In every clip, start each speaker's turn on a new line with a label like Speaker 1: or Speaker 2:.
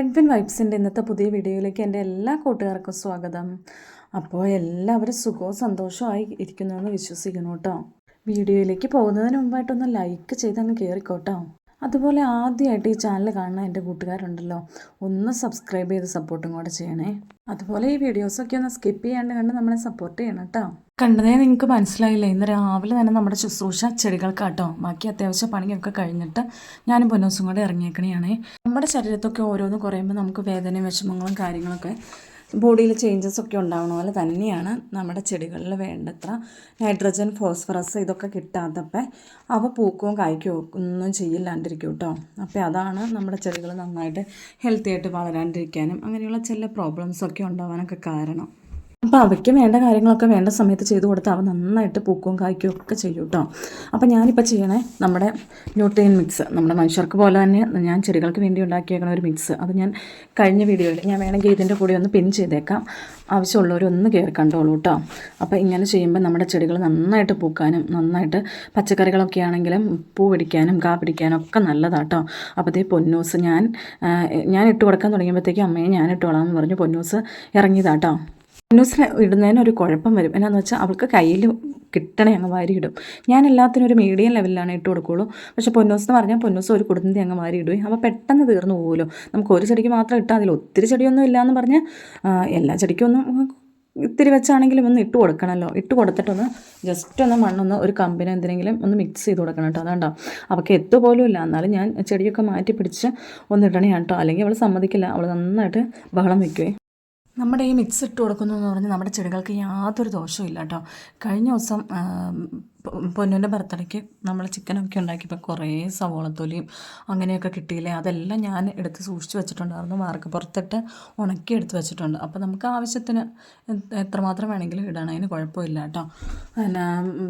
Speaker 1: റെഡ്വിൻ വൈബ്സിന്റെ ഇന്നത്തെ പുതിയ വീഡിയോയിലേക്ക് എന്റെ എല്ലാ കൂട്ടുകാർക്കും സ്വാഗതം. അപ്പോൾ എല്ലാവരും സുഖവും സന്തോഷമായി ഇരിക്കുന്നുവെന്ന് വിശ്വസിക്കുന്നു കേട്ടോ. വീഡിയോയിലേക്ക് പോകുന്നതിന് മുമ്പായിട്ടൊന്ന് ലൈക്ക് ചെയ്ത് അങ്ങ് കയറിക്കോട്ടോ അതുപോലെ ആദ്യമായിട്ട് ഈ ചാനൽ കാണുന്ന എന്റെ കൂട്ടുകാരുണ്ടല്ലോ ഒന്ന് സബ്സ്ക്രൈബ് ചെയ്ത് സപ്പോർട്ടും കൂടെ ചെയ്യണേ. അതുപോലെ ഈ വീഡിയോസൊക്കെ ഒന്ന് സ്കിപ്പ് ചെയ്യാണ്ട് കണ്ട് നമ്മളെ സപ്പോർട്ട് ചെയ്യണം കേട്ടോ. കണ്ടതേ നിങ്ങൾക്ക് മനസ്സിലായില്ലേ? ഇന്ന് രാവിലെ തന്നെ നമ്മുടെ ശുശ്രൂഷ ചെടികൾക്കാട്ടോ. ബാക്കി അത്യാവശ്യം പണിയൊക്കെ കഴിഞ്ഞിട്ട് ഞാനും പൊന്നോസും കൂടെ ഇറങ്ങിയേക്കണെയാണേ. നമ്മുടെ ശരീരത്തൊക്കെ ഓരോന്ന് കുറയുമ്പോൾ നമുക്ക് വേദനയും വിഷമങ്ങളും കാര്യങ്ങളൊക്കെ ബോഡിയിൽ ചേഞ്ചസ് ഒക്കെ ഉണ്ടാവണ പോലെ തന്നെയാണ് നമ്മുടെ ചെടികളിൽ വേണ്ടത്ര നൈട്രജൻ ഫോസ്ഫറസ് ഇതൊക്കെ കിട്ടാത്തപ്പോൾ അവ പൂക്കവും കായ്ക്കോ ഒന്നും ചെയ്യില്ലാണ്ടിരിക്കും കേട്ടോ അപ്പോൾ അതാണ് നമ്മുടെ ചെടികൾ നന്നായിട്ട് ഹെൽത്തി ആയിട്ട് വളരാണ്ടിരിക്കാനും അങ്ങനെയുള്ള ചില പ്രോബ്ലംസൊക്കെ ഉണ്ടാവാനൊക്കെ കാരണം. അപ്പോൾ അവയ്ക്ക് വേണ്ട കാര്യങ്ങളൊക്കെ വേണ്ട സമയത്ത് ചെയ്തു കൊടുത്താൽ അവ നന്നായിട്ട് പൂക്കും കായ്ക്കുകയും ഒക്കെ ചെയ്യും കേട്ടോ അപ്പോൾ ഞാനിപ്പോൾ ചെയ്യണേ നമ്മുടെ ന്യൂട്രിയൻ മിക്സ് നമ്മുടെ മനുഷ്യർക്ക് പോലെ തന്നെ ഞാൻ ചെടികൾക്ക് വേണ്ടി ഉണ്ടാക്കിയേക്കണ ഒരു മിക്സ് അത് ഞാൻ കഴിഞ്ഞ വീഡിയോയിൽ ഞാൻ വേണമെങ്കിൽ ഇതിന്റെ കൂടെ ഒന്ന് പിൻ ചെയ്തേക്കാം. ആവശ്യമുള്ളവരൊന്ന് കയറി കണ്ടോളൂ കേട്ടോ അപ്പോൾ ഇങ്ങനെ ചെയ്യുമ്പോൾ നമ്മുടെ ചെടികൾ നന്നായിട്ട് പൂക്കാനും നന്നായിട്ട് പച്ചക്കറികളൊക്കെ ആണെങ്കിലും പൂ പിടിക്കാനും കാ പിടിക്കാനും ഒക്കെ നല്ലതാട്ടോ അപ്പോൾ ഇതേ പൊന്നൂസ് ഞാൻ ഞാൻ ഇട്ട് കൊടുക്കാൻ തുടങ്ങിയപ്പോഴത്തേക്കും അമ്മയെ ഞാൻ ഇട്ടോളാം എന്ന് പറഞ്ഞു പൊന്നൂസ് ഇറങ്ങിയതാട്ടോ പൊന്നൂസിന് ഇടുന്നതിന് ഒരു കുഴപ്പം വരും. എന്നാന്ന് വെച്ചാൽ അവൾക്ക് കയ്യിൽ കിട്ടണേ അങ്ങ് ഇടും ഞാൻ എല്ലാത്തിനും ഒരു മീഡിയം ലെവലിലാണ് ഇട്ട് കൊടുക്കുള്ളൂ. പക്ഷേ പൊന്നൂസ് എന്ന് പറഞ്ഞാൽ പൊന്നൂസ് ഒരു കുടുംബത്തെ അങ്ങ് വാരി ഇടുകയും അപ്പോൾ പെട്ടെന്ന് തീർന്നു പോകുമല്ലോ നമുക്ക് ഒരു ചെടിക്ക് മാത്രം ഇട്ടാൽ അതിൽ ഒത്തിരി ചെടിയൊന്നും ഇല്ലയെന്ന് പറഞ്ഞാൽ എല്ലാ ചെടിക്കും ഒന്നും ഇത്തിരി വെച്ചാണെങ്കിലും ഒന്ന് ഇട്ട് കൊടുക്കണമല്ലോ ഇട്ട് കൊടുത്തിട്ടൊന്ന് ജസ്റ്റ് ഒന്ന് മണ്ണൊന്ന് ഒരു കമ്പിന് എന്തിനെങ്കിലും ഒന്ന് മിക്സ് ചെയ്ത് കൊടുക്കണം കേട്ടോ. അതുകൊണ്ടോ അവൾക്ക് എത്തുപോലും ഇല്ല. എന്നാലും ഞാൻ ചെടിയൊക്കെ മാറ്റി പിടിച്ച് ഒന്ന് ഇടണേ കേട്ടോ. അല്ലെങ്കിൽ അവൾ സമ്മതിക്കില്ല. അവൾ നന്നായിട്ട് ബഹളം വയ്ക്കുവേ നമ്മുടെ ഈ മിക്സ് ഇട്ട് കൊടുക്കുന്നു എന്ന് പറഞ്ഞാൽ നമ്മുടെ ചെടികൾക്ക് യാതൊരു ദോഷവും ഇല്ല കേട്ടോ. കഴിഞ്ഞ ദിവസം പൊന്നുന്റെ ബർത്ത്ഡേക്ക് നമ്മൾ ചിക്കനൊക്കെ ഉണ്ടാക്കിയപ്പോൾ കുറേ സവോളത്തൊലിയും അങ്ങനെയൊക്കെ കിട്ടിയില്ലേ? അതെല്ലാം ഞാൻ എടുത്ത് സൂക്ഷിച്ച് വെച്ചിട്ടുണ്ടായിരുന്നു. മാർക്ക് പുറത്തിട്ട് ഉണക്കി എടുത്ത് വെച്ചിട്ടുണ്ട്. അപ്പോൾ നമുക്ക് ആവശ്യത്തിന് എത്രമാത്രം വേണമെങ്കിലും ഇടണം. അതിന് കുഴപ്പമില്ല കേട്ടോ. പിന്നെ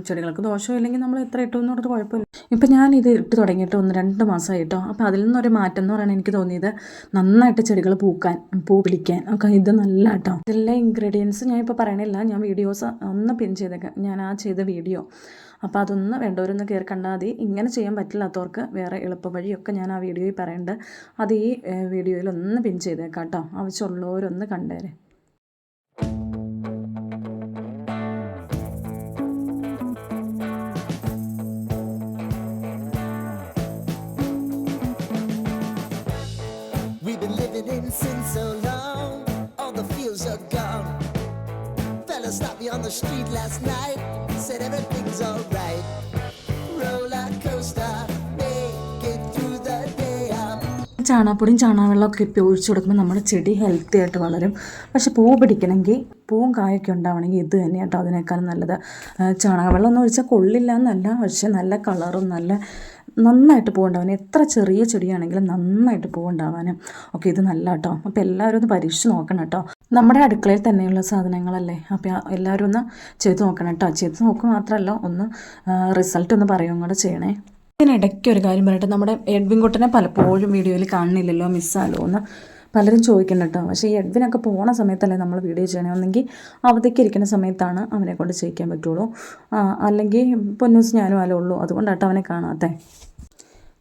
Speaker 1: ചെടികൾക്ക് ദോഷമില്ലെങ്കിൽ നമ്മൾ എത്ര ഇട്ടു എന്ന് പറഞ്ഞത് കുഴപ്പമില്ല. ഇപ്പം ഞാൻ ഇത് ഇട്ട് തുടങ്ങിയിട്ട് ഒന്ന് രണ്ട് മാസമായി കേട്ടോ. അപ്പോൾ അതിൽ നിന്നൊരു മാറ്റം എന്ന് പറയുന്നത് എനിക്ക് തോന്നിയത് നന്നായിട്ട് ചെടികൾ പൂക്കാൻ പൂ പിടിക്കാൻ. ഒക്കെ ഇത് നല്ല കേട്ടോ. ഇതെല്ലാം ഇൻഗ്രീഡിയൻസ് ഞാൻ ഇപ്പോൾ പറയണില്ല. ഞാൻ വീഡിയോസ് ഒന്ന് പിൻ ചെയ്തേക്കാം. ഞാൻ ആ ചെയ്ത വീഡിയോ അപ്പോൾ അതൊന്ന് വേണ്ടവരൊന്ന് കയറി കണ്ടാൽ മതി. ഇങ്ങനെ ചെയ്യാൻ പറ്റില്ലാത്തവർക്ക് വേറെ എളുപ്പവഴിയൊക്കെ ഞാൻ ആ വീഡിയോയിൽ പറയേണ്ടത് അത് ഈ വീഡിയോയിൽ ഒന്ന് പിൻ ചെയ്തേക്കാം കേട്ടോ ആവശ്യമുള്ളവരൊന്ന് കണ്ടേരെ.
Speaker 2: We've been living in sin so long, all the are gone. Fellas stopped me on the street last night,
Speaker 1: ചാണകപ്പൊടിയും ചാണകവെള്ളമൊക്കെ ഇപ്പം ഒഴിച്ചു കൊടുക്കുമ്പോൾ നമ്മുടെ ചെടി ഹെൽത്തി ആയിട്ട് വളരും. പക്ഷെ പൂ പിടിക്കണമെങ്കിൽ പൂവും കായൊക്കെ ഉണ്ടാവണമെങ്കിൽ ഇത് തന്നെ കേട്ടോ അതിനേക്കാളും നല്ലത്. ചാണകവെള്ളം എന്ന് ഒഴിച്ചാൽ കൊള്ളില്ല എന്നല്ല പക്ഷെ നല്ല കളറും നല്ല നന്നായിട്ട് പൂവുണ്ടാവാനും എത്ര ചെറിയ ചെടിയാണെങ്കിലും നന്നായിട്ട് പൂവുണ്ടാവാനും ഒക്കെ ഇത് നല്ല കേട്ടോ അപ്പോൾ എല്ലാവരും ഒന്ന് പരീക്ഷിച്ച് നോക്കണം കേട്ടോ നമ്മുടെ അടുക്കളയിൽ തന്നെയുള്ള സാധനങ്ങളല്ലേ? അപ്പോൾ എല്ലാവരും ഒന്ന് ചെയ്ത് നോക്കണം കേട്ടോ ചെയ്ത് നോക്കുക മാത്രമല്ല ഒന്ന് റിസൾട്ട് ഒന്ന് പറയുകയും കൂടെ ചെയ്യണേ. ഇതിനിടയ്ക്ക് ഒരു കാര്യം പറയട്ടെ. നമ്മുടെ എഡ്വിൻ കുട്ടനെ പലപ്പോഴും വീഡിയോയിൽ കാണുന്നില്ലല്ലോ മിസ്സാലോ എന്ന് പലരും ചോദിക്കുന്നുണ്ടോ പക്ഷേ ഈ എഡ്വിനൊക്കെ പോണ സമയത്തല്ലേ നമ്മൾ വീഡിയോ ചെയ്യണേ? ഒന്നെങ്കിൽ അവധിക്ക് ഇരിക്കുന്ന സമയത്താണ് അവനെ കൊണ്ട് ചെയ്യിക്കാൻ പറ്റുള്ളൂ. അല്ലെങ്കിൽ പൊന്നൂസ് ഞാനും അല്ല ഉള്ളൂ. അതുകൊണ്ടാട്ടോ അവനെ കാണാത്തേ.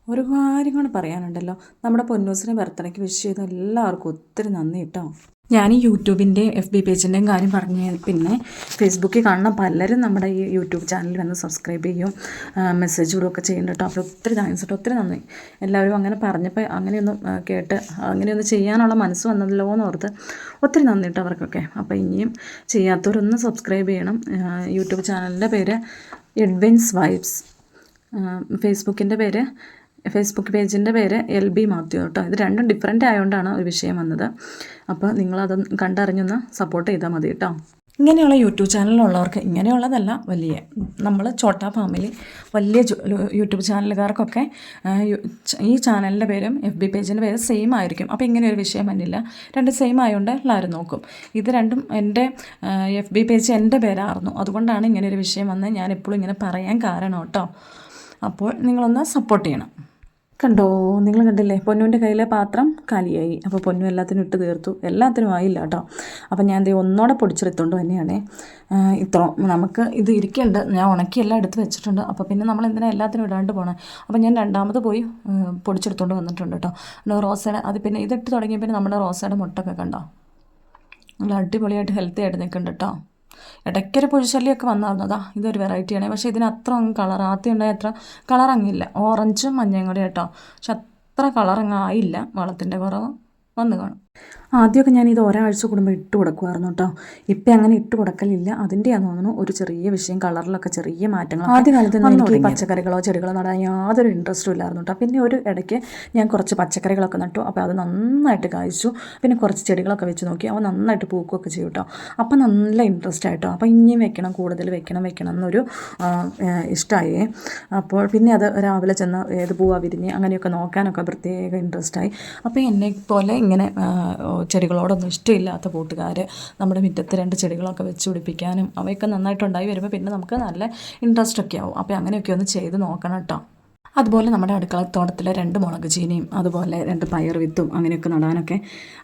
Speaker 1: ഒരു കാര്യം കൂടെ പറയാനുണ്ടല്ലോ. നമ്മുടെ പൊന്നൂസിനെ ബർത്ത്ഡേക്ക് വിഷ് ചെയ്ത എല്ലാവർക്കും ഒത്തിരി നന്ദി കേട്ടോ. ഞാൻ ഈ യൂട്യൂബിന്റെ എഫ് ബി പേജിന്റെയും കാര്യം പറഞ്ഞ് പിന്നെ ഫേസ്ബുക്കിൽ കാണുന്ന പലരും നമ്മുടെ ഈ യൂട്യൂബ് ചാനലിൽ വന്ന് സബ്സ്ക്രൈബ് ചെയ്യും മെസ്സേജ് ഇടുകയൊക്കെ ചെയ്യുന്നുണ്ട് കേട്ടോ. അപ്പോൾ ഒത്തിരി താങ്ക്സ് കേട്ടോ. ഒത്തിരി നന്ദി. എല്ലാവരും അങ്ങനെ പറഞ്ഞപ്പോൾ അങ്ങനെയൊന്നും കേട്ട് അങ്ങനെയൊന്ന് ചെയ്യാനുള്ള മനസ്സ് വന്നല്ലോ എന്ന് ഓർത്ത് ഒത്തിരി നന്ദി കേട്ടോ അവർക്കൊക്കെ. അപ്പോൾ ഇനിയും ചെയ്യാത്തവരൊന്ന് സബ്സ്ക്രൈബ് ചെയ്യണം. യൂട്യൂബ് ചാനലിന്റെ പേര് എഡ്വിൻസ് വൈബ്സ്. ഫേസ്ബുക്കിന്റെ പേര് ഫേസ്ബുക്ക് പേജിന്റെ പേര് എൽ ബി മാത്യു കേട്ടോ. ഇത് രണ്ടും ഡിഫറെന്റ് ആയതുകൊണ്ടാണ് ഒരു വിഷയം വന്നത്. അപ്പോൾ നിങ്ങളത് കണ്ടറിഞ്ഞൊന്ന് സപ്പോർട്ട് ചെയ്താൽ മതി കേട്ടോ. ഇങ്ങനെയുള്ള യൂട്യൂബ് ചാനലിലുള്ളവർക്ക് ഇങ്ങനെയുള്ളതല്ല വലിയ നമ്മൾ ചോട്ടാ ഫാമിലി വലിയ യൂട്യൂബ് ചാനലുകാർക്കൊക്കെ ഈ ചാനലിന്റെ പേരും എഫ് ബി പേജിന്റെ പേരും സെയിം ആയിരിക്കും. അപ്പോൾ ഇങ്ങനെ ഒരു വിഷയം വന്നില്ല. രണ്ട് സെയിം ആയതുകൊണ്ട് എല്ലാവരും നോക്കും. ഇത് രണ്ടും എന്റെ എഫ് ബി പേജ് എന്റെ പേരായിരുന്നു അതുകൊണ്ടാണ് ഇങ്ങനെ ഒരു വിഷയം വന്ന് ഞാൻ എപ്പോഴും ഇങ്ങനെ പറയാൻ കാരണം കേട്ടോ. അപ്പോൾ നിങ്ങളൊന്ന് സപ്പോർട്ട് ചെയ്യണം. കണ്ടോ? നിങ്ങൾ കണ്ടില്ലേ? പൊന്നുവിന്റെ കയ്യിലെ പാത്രം കാലിയായി. അപ്പോൾ പൊന്നു എല്ലാത്തിനും ഇട്ട് തീർത്തു. എല്ലാത്തിനും ആയില്ല കേട്ടോ അപ്പോൾ ഞാൻ ദേ ഒന്നോടെ പൊടിച്ചെടുത്തോണ്ട് തന്നെയാണ് ഇത്ര. നമുക്ക് ഇത് ഇരിക്കേണ്ട. ഞാൻ ഉണക്കി എല്ലാം എടുത്ത് വെച്ചിട്ടുണ്ട്. അപ്പോൾ പിന്നെ നമ്മൾ എന്തിനാ എല്ലാത്തിനും ഇടാണ്ട് പോകണം അപ്പോൾ ഞാൻ രണ്ടാമത് പോയി പൊടിച്ചെടുത്തോണ്ട് വന്നിട്ടുണ്ട് കേട്ടോ റോസയുടെ അത് പിന്നെ ഇതിട്ട് തുടങ്ങിയ പിന്നെ നമ്മുടെ റോസയുടെ മുട്ടൊക്കെ കണ്ടോ? നല്ല അടിപൊളിയായിട്ട് ഹെൽത്തി ആയിട്ട് നിൽക്കുന്നുണ്ട് കേട്ടോ ഇടയ്ക്കൊരു പുഴുശല്യമൊക്കെ വന്നായിരുന്നതാ ഇതൊരു വെറൈറ്റിയാണ്. പക്ഷേ ഇതിന് അത്ര അങ്ങ് കളർ ആദ്യം ഉണ്ടായ അത്ര കളർ അങ്ങില്ല ഓറഞ്ചും മഞ്ഞയും കൂടി കേട്ടോ പക്ഷെ അത്ര കളർ അങ്ങ് ആയില്ല. വളത്തിന്റെ കുറവ് വന്ന് കാണും. ആദ്യമൊക്കെ ഞാൻ ഇത് ഒരാഴ്ച കൂടുമ്പോൾ ഇട്ട് കൊടുക്കുമായിരുന്നു കേട്ടോ ഇപ്പം അങ്ങനെ ഇട്ട് കൊടുക്കലില്ല. അതിന്റെയാന്ന് തോന്നുന്നു ഒരു ചെറിയ വിഷയം കളറിലൊക്കെ ചെറിയ മാറ്റങ്ങൾ ആദ്യ കാലത്ത് എനിക്ക് പച്ചക്കറികളോ ചെടികളോ നടാൻ യാതൊരു ഇൻട്രസ്റ്റും ഇല്ലായിരുന്നു കേട്ടോ പിന്നെ ഒരു ഇടയ്ക്ക് ഞാൻ കുറച്ച് പച്ചക്കറികളൊക്കെ നട്ടു. അപ്പോൾ അത് നന്നായിട്ട് കായ്ച്ചു. പിന്നെ കുറച്ച് ചെടികളൊക്കെ വെച്ച് നോക്കി. അവ നന്നായിട്ട് പൂക്കുകയൊക്കെ ചെയ്യും കേട്ടോ അപ്പം നല്ല ഇൻട്രസ്റ്റ് ആയിട്ടോ അപ്പോൾ ഇനിയും വെക്കണം കൂടുതൽ വെക്കണം വെക്കണം എന്നൊരു ഇഷ്ടമായി അപ്പോൾ പിന്നെ അത് രാവിലെ ചെന്ന് ഏത് പൂവാ വിരിഞ്ഞ് അങ്ങനെയൊക്കെ നോക്കാനൊക്കെ പ്രത്യേക ഇൻട്രസ്റ്റായി അപ്പോൾ എന്നെ പോലെ ഇങ്ങനെ ചെടികളോടൊന്നും ഇഷ്ടമില്ലാത്ത കൂട്ടുകാർ നമ്മുടെ മുറ്റത്ത് രണ്ട് ചെടികളൊക്കെ വെച്ച് പിടിപ്പിക്കാനും അവയൊക്കെ നന്നായിട്ടുണ്ടായി വരുമ്പോൾ പിന്നെ നമുക്ക് നല്ല ഇൻട്രസ്റ്റ് ഒക്കെ ആവും. അപ്പോൾ അങ്ങനെയൊക്കെ ഒന്ന് ചെയ്ത് നോക്കണം കേട്ടോ. അതുപോലെ നമ്മുടെ അടുക്കളത്തോട്ടത്തിലെ രണ്ട് മുളക് ചീനിയും അതുപോലെ രണ്ട് പയർ വിത്തും അങ്ങനെയൊക്കെ നടാനൊക്കെ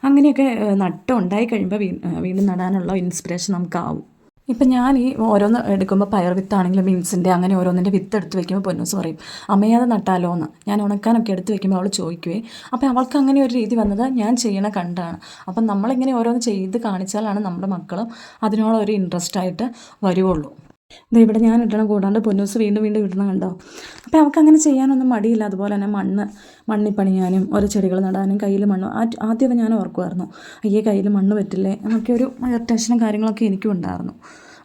Speaker 1: അങ്ങനെയൊക്കെ നട്ടുണ്ടായി കഴിയുമ്പോൾ വീണ്ടും നടാനുള്ള ഇൻസ്പിറേഷൻ നമുക്കാവും. ഇപ്പം ഞാൻ ഈ ഓരോന്ന് എടുക്കുമ്പോൾ പയർ വിത്താണെങ്കിലും ബീൻസിന്റെ അങ്ങനെ ഓരോന്നിന്റെ വിത്ത് എടുത്ത് വെക്കുമ്പോൾ പൊന്നൂസ് പറയും അമ്മയെ അത് നട്ടാലോ എന്ന് ഞാൻ ഉണക്കാനൊക്കെ എടുത്ത് വെക്കുമ്പോൾ അവൾ ചോദിക്കുവേ അപ്പോൾ അവൾക്ക് അങ്ങനെ ഒരു രീതി വന്നത് ഞാൻ ചെയ്യണ കണ്ടാണ്. അപ്പം നമ്മളിങ്ങനെ ഓരോന്ന് ചെയ്ത് കാണിച്ചാലാണ് നമ്മുടെ മക്കളും അതിനോടൊരു ഇൻട്രസ്റ്റ് ആയിട്ട് വരുവുള്ളൂ. ഇവിടെ ഞാൻ ഇടണം കൂടാണ്ട് പൊന്നൂസ് വീണ്ടും വീണ്ടും ഇടണം കണ്ടോ? അപ്പോൾ അവൾക്ക് അങ്ങനെ ചെയ്യാനൊന്നും മടിയില്ല. അതുപോലെ തന്നെ മണ്ണ് മണ്ണിൽ പണിയാനും ഓരോ ചെടികൾ നടാനും കയ്യിൽ മണ്ണ് ആദ്യം ഞാൻ ഓർക്കുമായിരുന്നു അയ്യേ കയ്യിൽ മണ്ണ് പറ്റില്ലേ എന്നൊക്കെ ഒരു ടെൻഷനും കാര്യങ്ങളൊക്കെ എനിക്കും ഉണ്ടായിരുന്നു.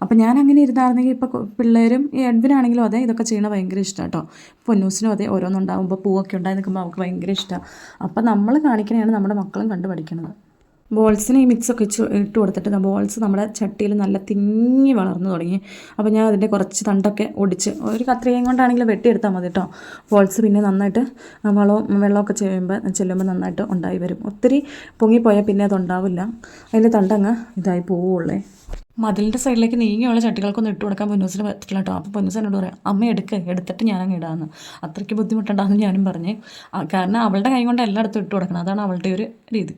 Speaker 1: അപ്പം ഞാൻ അങ്ങനെ ഇരുന്നായിരുന്നെങ്കിൽ ഇപ്പോൾ പിള്ളേരും ഈ എഡ്വിനാണെങ്കിലും അതെ ഇതൊക്കെ ചെയ്യണ ഭയങ്കര ഇഷ്ടമാണ് കേട്ടോ. പൊന്നൂസിനും അതെ ഓരോന്നുണ്ടാകുമ്പോൾ പൂവൊക്കെ ഉണ്ടായി നിൽക്കുമ്പോൾ അവൾക്ക് ഭയങ്കര ഇഷ്ടമാണ് അപ്പം നമ്മൾ കാണിക്കണതാണ് നമ്മുടെ മക്കളും കണ്ടു പഠിക്കുന്നത് ബോൾസിന് ഈ മിക്സൊക്കെ ഇച്ച് ഇട്ട് കൊടുത്തിട്ട് ബോൾസ് നമ്മുടെ ചട്ടിയിൽ നല്ല തിങ്ങി വളർന്നു തുടങ്ങി. അപ്പോൾ ഞാൻ അതിന്റെ കുറച്ച് തണ്ടൊക്കെ ഒടിച്ച് ഒരു കത്രികയും കൊണ്ടാണെങ്കിലും വെട്ടിയെടുത്താൽ മതി കേട്ടോ ബോൾസ് പിന്നെ നന്നായിട്ട് വളവും വെള്ളമൊക്കെ ചെയ്യുമ്പോൾ ചെല്ലുമ്പോൾ നന്നായിട്ട് ഉണ്ടായി വരും. ഒത്തിരി പൊങ്ങിപ്പോയാൽ പിന്നെ അതുണ്ടാവില്ല. അതിന്റെ തണ്ടങ്ങ് ഇതായി പോവുള്ളേ. മതിലിന്റെ സൈഡിലേക്ക് നീങ്ങിയുള്ള ചട്ടികൾക്കൊന്നും ഇട്ട് കൊടുക്കാൻ പൊന്നൂസിന് പറ്റില്ല കേട്ടോ അപ്പോൾ പൊന്നൂസ് എന്നോട് പറയാം അമ്മ എടുക്ക് എടുത്തിട്ട് ഞാനങ്ങ് ഇടാമെന്ന് അത്രയ്ക്ക് ബുദ്ധിമുട്ടുണ്ടാകുന്നു ഞാനും പറഞ്ഞ്. കാരണം അവളുടെ കൈ കൊണ്ട് എല്ലായിടത്തും ഇട്ട് കൊടുക്കണം. അതാണ് അവളുടെ ഒരു രീതി.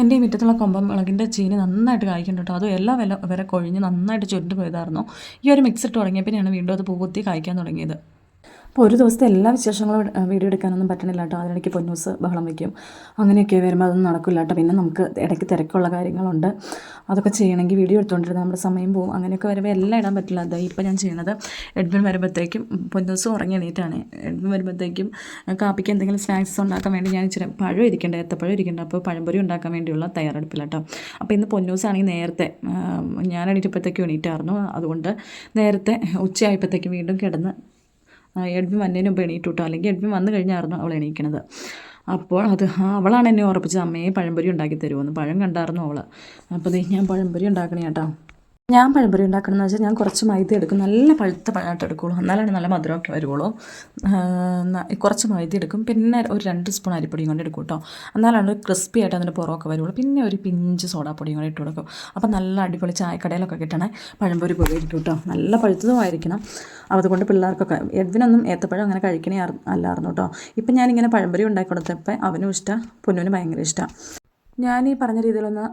Speaker 1: എന്റെ ഈ മുറ്റത്തുള്ള കൊമ്പൻ മുളകിന്റെ ചീനി നന്നായിട്ട് കായ്ക്കുന്നുണ്ട് കേട്ടോ. അതും എല്ലാ വില വരെ കൊഴിഞ്ഞ് നന്നായിട്ട് ചുരുണ്ട് പോയതായിരുന്നു. ഈ ഒരു മിക്സ് ഇട്ട് തുടങ്ങിയപ്പോഴാണ് വീണ്ടും അത് പൂകുത്തി കായ്ക്കാൻ തുടങ്ങിയത്. അപ്പോൾ ഒരു ദിവസത്തെ എല്ലാ വിശേഷങ്ങളും വീഡിയോ എടുക്കാനൊന്നും പറ്റണില്ല കേട്ടോ. അതിനിടയ്ക്ക് പൊന്നൂസ് ബഹളം വയ്ക്കും അങ്ങനെയൊക്കെ വരുമ്പോൾ അതൊന്നും നടക്കില്ല കേട്ടോ. പിന്നെ നമുക്ക് ഇടയ്ക്ക് തിരക്കുള്ള കാര്യങ്ങളുണ്ട്. അതൊക്കെ ചെയ്യണമെങ്കിൽ വീഡിയോ എടുത്തുകൊണ്ടിരുന്ന നമ്മുടെ സമയം പോകും അങ്ങനെയൊക്കെ വരുമ്പോൾ എല്ലാം ഇടാൻ പറ്റില്ല. അതാ ഇപ്പോൾ ഞാൻ ചെയ്യുന്നത് എഡ്മിൻ വരുമ്പോഴത്തേക്കും പൊന്നൂസ് ഉറങ്ങി എണീറ്റാണ്. എഡ്മിൻ വരുമ്പോഴത്തേക്കും കാപ്പിക്ക് എന്തെങ്കിലും സ്നാക്സ് ഉണ്ടാക്കാൻ വേണ്ടി ഞാൻ ഇച്ചിരി പഴം ഇരിക്കേണ്ട? ഏത്തപ്പഴം ഇരിക്കേണ്ട? അപ്പോൾ പഴംപൊരി ഉണ്ടാക്കാൻ വേണ്ടിയുള്ള തയ്യാറെടുപ്പില്ല കേട്ടോ. അപ്പോൾ ഇന്ന് പൊന്നൂസ് ആണെങ്കിൽ നേരത്തെ ഞാൻ എണീറ്റപ്പോഴത്തേക്കും എണീറ്റായിരുന്നു. അതുകൊണ്ട് നേരത്തെ ഉച്ചയായപ്പോഴത്തേക്കും വീണ്ടും കിടന്ന് എഡ്വിൻ വന്നതിന് മുമ്പ് എണീറ്റു അല്ലെങ്കിൽ എഡ്വിൻ വന്നു കഴിഞ്ഞായിരുന്നു അവൾ എണീക്കണത്. അപ്പോൾ അത് അവളാണ് എന്നെ ഉറപ്പിച്ചത് അമ്മയെ പഴംപൊരി ഉണ്ടാക്കി തരുമെന്ന് പഴം കണ്ടായിരുന്നു അവൾ അപ്പോൾ ഞാൻ പഴംപൊരി ഉണ്ടാക്കണേ കേട്ടോ. ഞാൻ പഴംപൊരി ഉണ്ടാക്കണമെന്ന് വെച്ചാൽ ഞാൻ കുറച്ച് മൈദ എടുക്കും. നല്ല പഴുത്ത പഴമായിട്ട് എടുക്കുള്ളൂ. എന്നാലാണ് നല്ല മധുരമൊക്കെ വരുള്ളൂ. കുറച്ച് മൈദ എടുക്കും. പിന്നെ ഒരു രണ്ട് സ്പൂൺ അരിപ്പൊടിയും കൊണ്ട് എടുക്കും കേട്ടോ. എന്നാലാണ് ക്രിസ്പി ആയിട്ട് അതിന്റെ പുറമൊക്കെ വരുള്ളൂ. പിന്നെ ഒരു പിഞ്ച് സോഡാപ്പൊടിയും കൂടെ ഇട്ട് കൊടുക്കും. അപ്പോൾ നല്ല അടിപൊളി ചായക്കടയിലൊക്കെ കിട്ടണേ പഴംപൊരി പോലെ ഇരിക്കും കേട്ടോ. നല്ല പഴുത്തതുമായിരിക്കണം അതുകൊണ്ട് പിള്ളേർക്കൊക്കെ എഡ്വിനൊന്നും ഏത്തപ്പഴം അങ്ങനെ കഴിക്കണേ അല്ലായിരുന്നു കേട്ടോ. ഇപ്പം ഞാനിങ്ങനെ പഴംപൊരി ഉണ്ടാക്കി കൊടുത്തപ്പോൾ അവനും ഇഷ്ടമാണ് പൊന്നുവിന് ഭയങ്കര ഇഷ്ടമാണ് ഞാൻ ഈ പറഞ്ഞ രീതിയിലൊന്ന്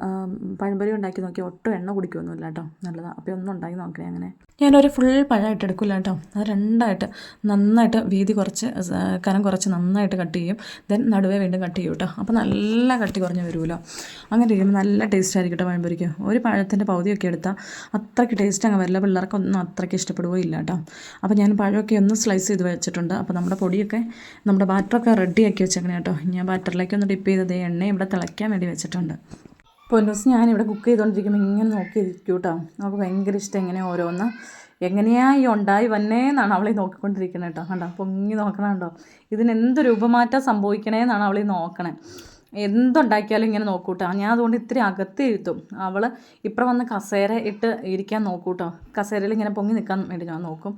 Speaker 1: പഴംപൊരി ഉണ്ടാക്കി നോക്കി ഒട്ടും എണ്ണ കുടിക്കുമൊന്നുമില്ല കേട്ടോ. നല്ലതാണ് അപ്പോൾ ഒന്ന് ഉണ്ടാക്കി നോക്കണേ അങ്ങനെ. ഞാനൊരു ഫുൾ പഴമായിട്ട് എടുക്കില്ല കേട്ടോ. അത് രണ്ടായിട്ട് നന്നായിട്ട് വീതി കുറച്ച് കനം കുറച്ച് നന്നായിട്ട് കട്ട് ചെയ്യും. ദെൻ നടുവേ വീണ്ടും കട്ട് ചെയ്യും കേട്ടോ അപ്പോൾ നല്ല കട്ടി കുറഞ്ഞ് വരുമല്ലോ അങ്ങനെ ഇരിക്കുമ്പോൾ നല്ല ടേസ്റ്റ് ആയിരിക്കും കേട്ടോ പഴംപൊരിക്ക്. ഒരു പഴത്തിന്റെ പകുതിയൊക്കെ എടുത്താൽ അത്രയ്ക്ക് ടേസ്റ്റ് അങ്ങ് വരില്ല. പിള്ളേർക്കൊന്നും അത്രയ്ക്ക് ഇഷ്ടപ്പെടുകയില്ല കേട്ടോ അപ്പോൾ ഞാൻ പഴമൊക്കെ ഒന്ന് സ്ലൈസ് ചെയ്ത് വെച്ചിട്ടുണ്ട്. അപ്പോൾ നമ്മുടെ പൊടിയൊക്കെ നമ്മുടെ ബാറ്ററൊക്കെ റെഡിയാക്കി വെച്ചേക്കണേ കേട്ടോ ഞാൻ ബാറ്ററിലേക്ക് ഒന്ന് ഡിപ്പ് ചെയ്തത് എണ്ണ ഇവിടെ തിളയ്ക്കാൻ വേണ്ടി വെച്ചിട്ടുണ്ട്. പൊന്നൂസ് ഞാനിവിടെ കുക്ക് ചെയ്തുകൊണ്ടിരിക്കുമ്പോൾ ഇങ്ങനെ നോക്കിയിരിക്കും കേട്ടോ നമുക്ക് ഭയങ്കര ഇഷ്ടം എങ്ങനെ ഓരോന്ന്. എങ്ങനെയാ ഉണ്ടായി വന്നേന്നാണ് അവളെ നോക്കിക്കൊണ്ടിരിക്കുന്നത് കേട്ടോ കണ്ടോ? പൊങ്ങി നോക്കണം കേട്ടോ ഇതിന് എന്ത് രൂപമാറ്റം സംഭവിക്കണേന്നാണ് അവളെ നോക്കണേ. എന്തുണ്ടാക്കിയാലും ഇങ്ങനെ നോക്കൂട്ടോ. ഞാൻ അതുകൊണ്ട് ഇത്തിരി അകത്ത് ഇരുത്തും. അവൾ ഇപ്പം വന്ന് കസേര ഇട്ട് ഇരിക്കാൻ നോക്കൂട്ടോ. കസേരയിൽ ഇങ്ങനെ പൊങ്ങി നിൽക്കാൻ വേണ്ടി ഞാൻ നോക്കും.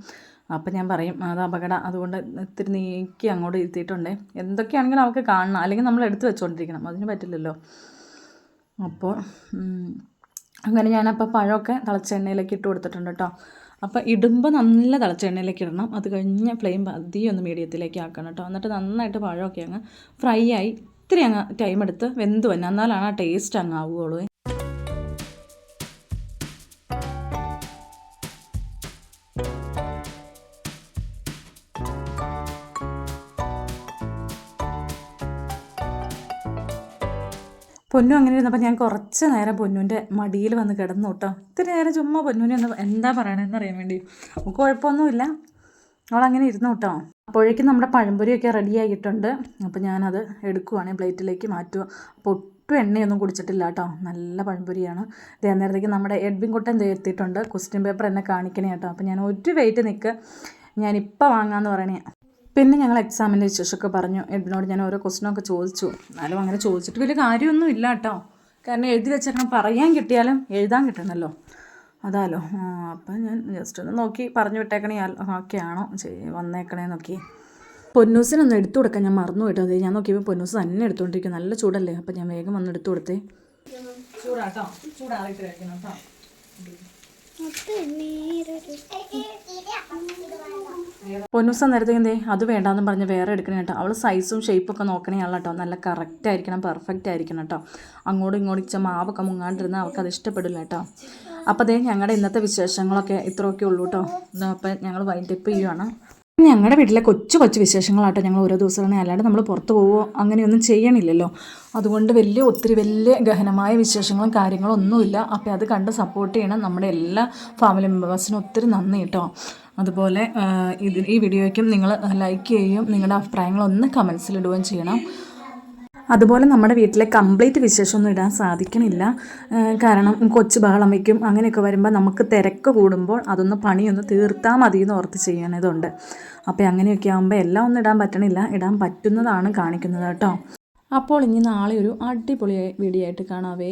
Speaker 1: അപ്പം ഞാൻ പറയും അത് അപകടം. അതുകൊണ്ട് ഇത്തിരി നീക്കി അങ്ങോട്ട് ഇരുത്തിയിട്ടുണ്ടേ. എന്തൊക്കെയാണെങ്കിലും അവൾക്ക് കാണണം. അല്ലെങ്കിൽ നമ്മൾ എടുത്ത് വെച്ചുകൊണ്ടിരിക്കണം അതിന് പറ്റില്ലല്ലോ. അപ്പോൾ അങ്ങനെ ഞാനപ്പോൾ പഴമൊക്കെ തിളച്ച എണ്ണയിലേക്ക് ഇട്ട് കൊടുത്തിട്ടുണ്ട് കേട്ടോ. അപ്പോൾ ഇടുമ്പോൾ നല്ല തിളച്ച എണ്ണയിലേക്ക് ഇടണം. അത് കഴിഞ്ഞ് ഫ്ലെയിം പതിയെ ഒന്ന് മീഡിയത്തിലേക്ക് ആക്കണം കേട്ടോ. എന്നിട്ട് നന്നായിട്ട് പഴമൊക്കെ അങ്ങ് ഫ്രൈ ആയി ഇത്തിരി അങ്ങ് ടൈം എടുത്ത് വെന്ത് വന്നെ എന്നാലാണ് ആ ടേസ്റ്റ് അങ്ങ് ആവുകയുള്ളൂ. പൊന്നു അങ്ങനെ ഇരുന്നപ്പോൾ ഞാൻ കുറച്ച് നേരം പൊന്നുവിന്റെ മടിയിൽ വന്ന് കിടന്നു കേട്ടോ ഇത്തിരി നേരം ചുമ്മാ പൊന്നുവിനെ ഒന്ന് എന്താ പറയണതെന്ന് അറിയാൻ വേണ്ടി. നമുക്ക് കുഴപ്പമൊന്നുമില്ല. അവളങ്ങനെ ഇരുന്നു കേട്ടോ അപ്പോഴേക്കും നമ്മുടെ പഴംപൊരിയൊക്കെ റെഡി ആയിട്ടുണ്ട്. അപ്പോൾ ഞാനത് എടുക്കുവാണെങ്കിൽ പ്ലേറ്റിലേക്ക് മാറ്റുക അപ്പോൾ ഒട്ടും എണ്ണയൊന്നും കുടിച്ചിട്ടില്ല കേട്ടോ. നല്ല പഴംപൊരിയാണ്. ഇതേ നേരത്തേക്ക് നമ്മുടെ എഡ്വിൻ കുട്ടൻ എത്തിയിട്ടുണ്ട്. ക്വസ്റ്റ്യൻ പേപ്പർ എന്നെ കാണിക്കണേ കേട്ടോ. അപ്പോൾ ഞാൻ ഒരു വെയിറ്റ് നിൽക്കുക ഞാനിപ്പോൾ വാങ്ങാമെന്ന് പറയണേ. പിന്നെ ഞങ്ങൾ എക്സാമിന്റെ വിശേഷമൊക്കെ പറഞ്ഞു. എഡിനോട് ഞാൻ ഓരോ ക്വസ്റ്റനൊക്കെ ചോദിച്ചു. എന്നാലും അങ്ങനെ ചോദിച്ചിട്ട് വലിയ കാര്യമൊന്നും ഇല്ല കേട്ടോ. കാരണം എഴുതി വെച്ചേക്കണം. പറയാൻ കിട്ടിയാലും എഴുതാൻ കിട്ടണമല്ലോ അതാലോ. അപ്പം ഞാൻ ജസ്റ്റ് ഒന്ന് നോക്കി. പറഞ്ഞു വിട്ടേക്കണേ. ചെയ്- വന്നേക്കണേ നോക്കി. പൊന്നൂസിനൊന്ന് എടുത്തു കൊടുക്കാൻ ഞാൻ മറന്നു കേട്ടോ അതെ ഞാൻ നോക്കിയപ്പോൾ പൊന്നൂസ് തന്നെ എടുത്തുകൊണ്ടിരിക്കും നല്ല ചൂടല്ലേ? അപ്പം ഞാൻ വേഗം വന്ന് എടുത്തു കൊടുത്തേ. ചൂടാട്ടോ ചൂടാറിയിട്ട് കഴിക്കണം കേട്ടോ പൊന്നൂസ നേരത്തേക്ക് എന്തേ? അത് വേണ്ടാന്ന് പറഞ്ഞ് വേറെ എടുക്കണേ കേട്ടോ. അവൾ സൈസും ഷേപ്പും ഒക്കെ നോക്കണേ ആളാ കേട്ടോ. നല്ല കറക്റ്റ് ആയിരിക്കണം പെർഫെക്റ്റ് ആയിരിക്കണം കേട്ടോ. അങ്ങോട്ടും ഇങ്ങോട്ടും ഇച്ച മാവൊക്കെ മുങ്ങാണ്ടിരുന്നാൽ അവൾക്ക് അത് ഇഷ്ടപ്പെടില്ല കേട്ടോ. അപ്പോൾ അതേ ഞങ്ങളുടെ ഇന്നത്തെ വിശേഷങ്ങളൊക്കെ ഇത്രയൊക്കെ ഉള്ളൂ കേട്ടോ. അപ്പം ഞങ്ങൾ വൈൻഡപ്പ് ചെയ്യുവാണ്. ഞങ്ങളുടെ വീട്ടിലെ കൊച്ചു കൊച്ചു വിശേഷങ്ങളാട്ടോ ഞങ്ങൾ ഓരോ ദിവസവും അല്ലാണ്ട് നമ്മൾ പുറത്ത് പോവുമോ അങ്ങനെയൊന്നും ചെയ്യണില്ലല്ലോ. അതുകൊണ്ട് വലിയ ഒത്തിരി വലിയ ഗഹനമായ വിശേഷങ്ങളും കാര്യങ്ങളും ഒന്നുമില്ല. അപ്പോൾ അത് കണ്ട് സപ്പോർട്ട് ചെയ്യണം നമ്മുടെ എല്ലാ ഫാമിലി മെമ്പേഴ്സിനും ഒത്തിരി നന്ദി കേട്ടോ അതുപോലെ ഇതിന് ഇത് ഈ വീഡിയോയ്ക്കും നിങ്ങൾ ലൈക്ക് ചെയ്യുകയും നിങ്ങളുടെ അഭിപ്രായങ്ങളൊന്ന് കമൻസിലിടുകയും ചെയ്യണം. അതുപോലെ നമ്മുടെ വീട്ടിലെ കംപ്ലീറ്റ് വിശേഷമൊന്നും ഇടാൻ സാധിക്കണില്ല. കാരണം കൊച്ചു ബഹളം വയ്ക്കും അങ്ങനെയൊക്കെ വരുമ്പോൾ നമുക്ക് തിരക്ക് കൂടുമ്പോൾ അതൊന്ന് പണിയൊന്ന് തീർത്താൽ മതി എന്ന് ഓർത്ത് ചെയ്യണതുണ്ട് അപ്പോൾ അങ്ങനെയൊക്കെ ആകുമ്പോൾ എല്ലാം ഒന്നും ഇടാൻ പറ്റണില്ല ഇടാൻ പറ്റുന്നതാണ് കാണിക്കുന്നത് കേട്ടോ. അപ്പോൾ ഇനി നാളെ ഒരു അടിപൊളി വീഡിയോ ആയിട്ട് കാണാവേ.